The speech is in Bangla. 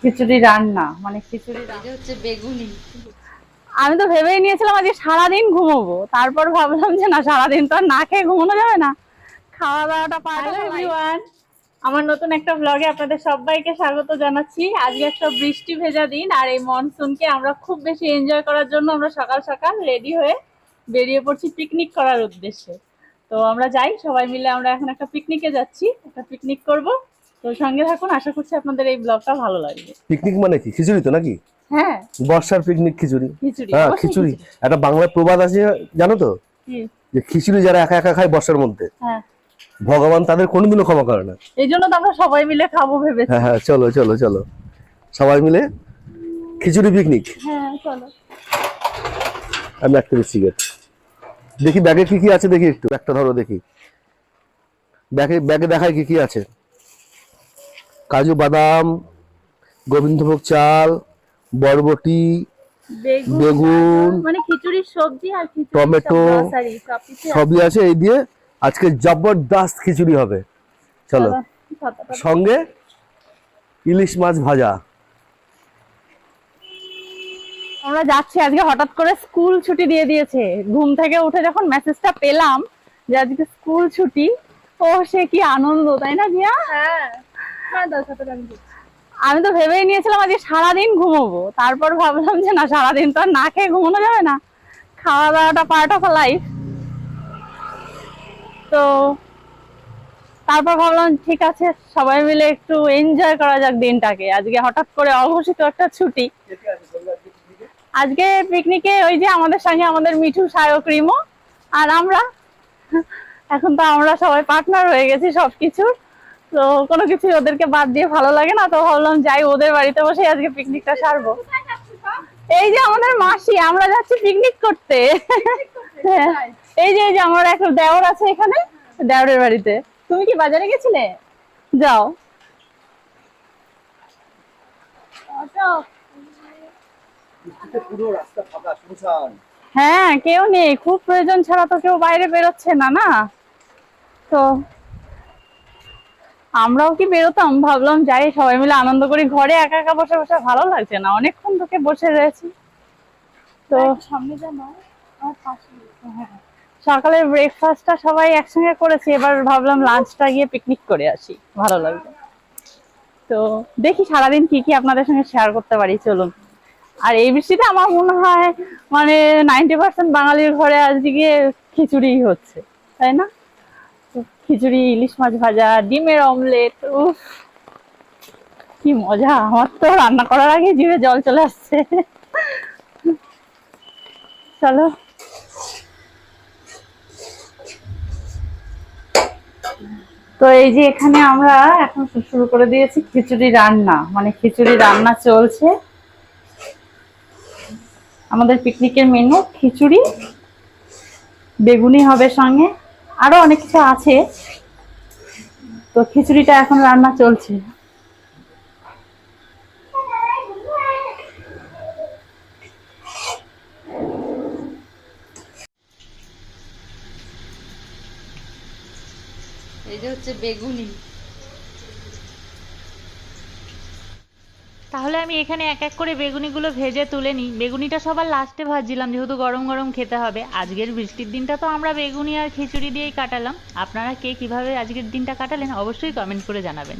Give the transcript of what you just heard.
খিচুড়ি রান্না মানে খিচুড়ি রান্না। হচ্ছে বেগুনি। আমি তো ভেবেই নিয়েছিলাম আজকে সারাদিন ঘুমোবো তারপর ভাবলাম যে না সারাদিন তো আর না খেয়ে ঘুমানো যাবে না। খাওয়া দাওয়াটা পারল এভরিওয়ান আমার নতুন একটা ব্লগে আপনাদের সবাইকে স্বাগত জানাচ্ছি। আজকে একটা বৃষ্টি ভেজা দিন আর এই মনসুনকে আমরা খুব বেশি এনজয় করার জন্য আমরা সকাল সকাল রেডি হয়ে বেরিয়ে পড়ছি পিকনিক করার উদ্দেশ্যে। তো আমরা যাই সবাই মিলে আমরা এখন একটা পিকনিকে যাচ্ছি। একটা পিকনিক করব। তো সঙ্গে থাকুন আশা করছি আপনাদের এই ব্লগটা ভালো লাগবে। পিকনিক মানে কি? খিচুড়ি তো নাকি? হ্যাঁ। বর্ষার পিকনিক খিচুড়ি। খিচুড়ি হ্যাঁ খিচুড়ি। একটা বাংলা প্রবাদ আছে জানো তো? যে খিচুড়ি যারা একা একা খায় বর্ষার মধ্যে। হ্যাঁ। ভগবান তাদের কোনোদিনও ক্ষমা করে না। এই জন্য তো আমরা সবাই মিলে খাব ভেবে হ্যাঁ হ্যাঁ চলো চলো চলো। সবাই মিলে খিচুড়ি পিকনিক হ্যাঁ চলো। আমি একটা সিগারেট দেখি ব্যাগে কি কি আছে দেখি একটু। একটা ধরো দেখি। ব্যাগে ব্যাগে দেখায় কি কি আছে। কাজু বাদাম গোবিন্দভোগ চাল বরবটি বেগুন মানে খিচুড়ির সবজি আর টমেটো, সবই আছে। এই দিয়ে আজকে জবরদস্ত খিচুড়ি হবে। চলো সঙ্গে ইলিশ মাছ ভাজা। আমরা যাচ্ছি আজকে হঠাৎ করে স্কুল ছুটি দিয়ে দিয়েছে। ঘুম থেকে উঠে যখন মেসেজটা পেলাম যে আজকে স্কুল ছুটি ও সে কি আনন্দ তাই না জিয়া? হ্যাঁ। আমি তো ভেবেই নিয়েছিলাম আজকে সারাদিন ঘুমোবো। তারপর ভাবলাম যে না, সারাদিন তো আর না খেয়ে ঘুমানো যাবে না। খাওয়া দাওয়াটা পার্ট অফ লাইফ তো তারপর ভাবলাম, ঠিক আছে, সবাই মিলে একটু এনজয় করা যাক দিনটাকে। আজকে হঠাৎ করে অঘোষিত একটা ছুটি। আজকে পিকনিকে ওই যে আমাদের সঙ্গে আমাদের মিঠু, সায়ক, রিমো আর আমরা। এখন তো আমরা সবাই পার্টনার হয়ে গেছি সবকিছুর। তো কোনো কিছু ওদেরকে বাদ দিয়ে ভালো লাগে না, তো ভাবলাম যাই ওদের বাড়িতে বসে আজকে পিকনিকটা সারবো। এই যে আমাদের মাসি, আমরা যাচ্ছি পিকনিক করতে। এই যে এই যে আমার একটা দেওর আছে এখানে, দেওরের বাড়িতে। তুমি কি বাজারে গেছিলে? যাও। হ্যাঁ কেউ নেই, খুব প্রয়োজন ছাড়া তো কেউ বাইরে বেরোচ্ছে না না? তো আমরাও কি বেরোতাম? ভাবলাম যাই সবাই মিলে আনন্দ করি। ঘরে একা একা বসে বসে ভালো লাগছে না। অনেকক্ষণ থেকে বসে রয়েছি। তো সামনে জানো সকালের ব্রেকফাস্টটা সবাই একসঙ্গে করেছি। এবার ভাবলাম লাঞ্চটা গিয়ে পিকনিক করে আসি। ভালো লাগবে। তো দেখি সারাদিন কি কি আপনাদের সঙ্গে শেয়ার করতে পারি চলুন। আর এই বৃষ্টিতে আমার মনে হয় মানে নাইনটি পার্সেন্ট বাঙালির ঘরে আজকে খিচুড়ি হচ্ছে। তাই না? খিচুড়ি, ইলিশ মাছ ভাজা, ডিমের অমলেট, উফ। কি মজা, আমার তো রান্না করার আগে জিভে জল চলে আসছে। চলো। তো এই যে এখানে আমরা এখন শুরু করে দিয়েছি খিচুড়ি রান্না। মানে খিচুড়ি রান্না চলছে। আমাদের পিকনিকের মেনু খিচুড়ি, বেগুনি হবে সঙ্গে। আরও অনেক কিছু আছে। তো খিচুড়িটা এখন রান্না চলছে। এই যে হচ্ছে বেগুনি। তাহলে আমি এখানে এক এক করে বেগুনিগুলো ভেজে তুলে নিই। বেগুনিটা সবার লাস্টে ভাজছিলাম, যেহেতু গরম গরম খেতে হবে। আজকের বৃষ্টির দিনটা তো আমরা বেগুনি আর খিচুড়ি দিয়েই কাটালাম। আপনারা কে কীভাবে আজকের দিনটা কাটালেন অবশ্যই কমেন্ট করে জানাবেন।